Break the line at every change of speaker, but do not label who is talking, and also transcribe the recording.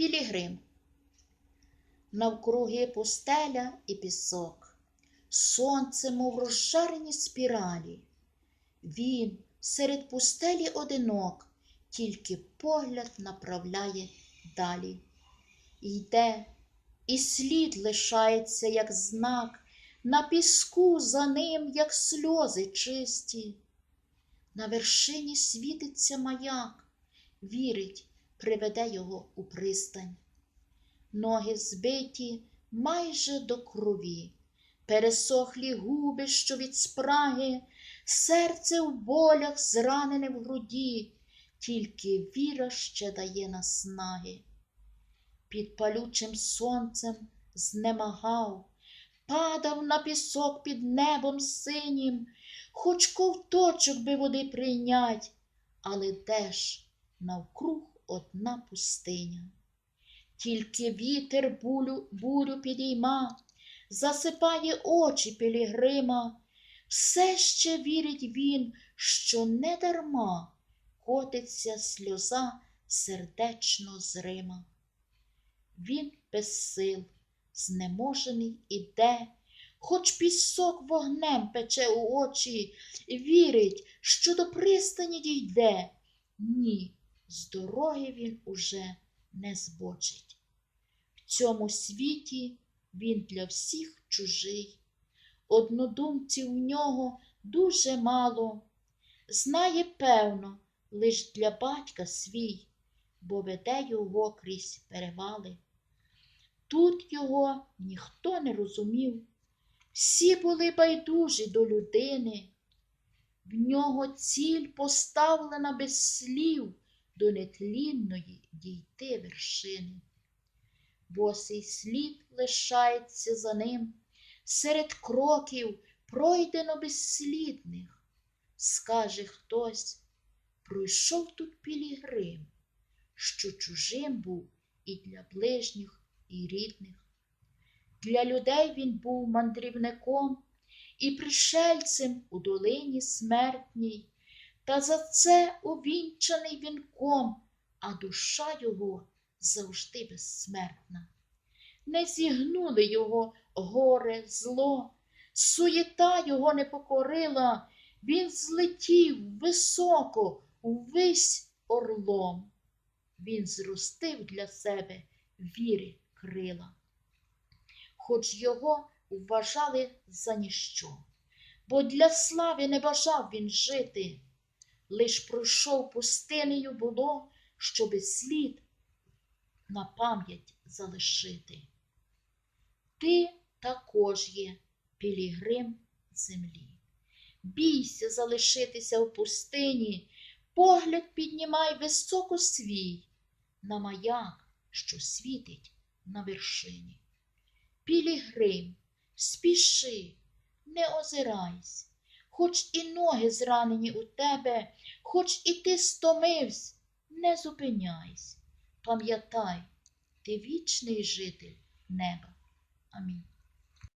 Пілігрим. Навкруги пустеля і пісок, сонце, мов розжарені спіралі. Він серед пустелі одинок, тільки погляд направляє далі. Йде, і слід лишається, як знак, на піску за ним, як сльози чисті. На вершині світиться маяк, вірить, приведе його у пристань. Ноги збиті майже до крові, пересохлі губи, що від спраги, серце в болях зранене в груді, тільки віра ще дає наснаги. Під палючим сонцем знемагав, падав на пісок під небом синім, хоч ковточок би води прийнять, але де ж навкруг одна пустиня. Тільки вітер булю, бурю підійма, засипає очі пілігрима, все ще вірить він, що не дарма котиться сльоза сердечно зрима. Він без сил, знеможений іде, хоч пісок вогнем пече у очі, вірить, що до пристані дійде. Ні, з дороги він уже не збочить. В цьому світі він для всіх чужий, однодумців в нього дуже мало, знає, певно, лиш для батька свій, бо веде його крізь перевали. Тут його ніхто не розумів, всі були байдужі до людини, в нього ціль поставлена без слів до нетлінної дійти вершини. Босий слід лишається за ним, серед кроків пройдено безслідних. Скаже хтось, пройшов тут пілігрим, що чужим був і для ближніх, і рідних. Для людей він був мандрівником і пришельцем у долині смертній, та за це увінчаний вінком, а душа його завжди безсмертна. Не зігнули його горе, зло, суєта його не покорила, він злетів високо, увесь орлом. Він зростив для себе віри крила, хоч його вважали за ніщо, бо для слави не бажав він жити, лиш пройшов пустинею було, щоби слід на пам'ять залишити. Ти також є пілігрим землі. Бійся залишитися в пустині, погляд піднімай високо свій на маяк, що світить на вершині. Пілігрим, спіши, не озирайся, хоч і ноги зранені у тебе, хоч і ти стомився, не зупиняйся. Пам'ятай, ти вічний житель неба. Амінь.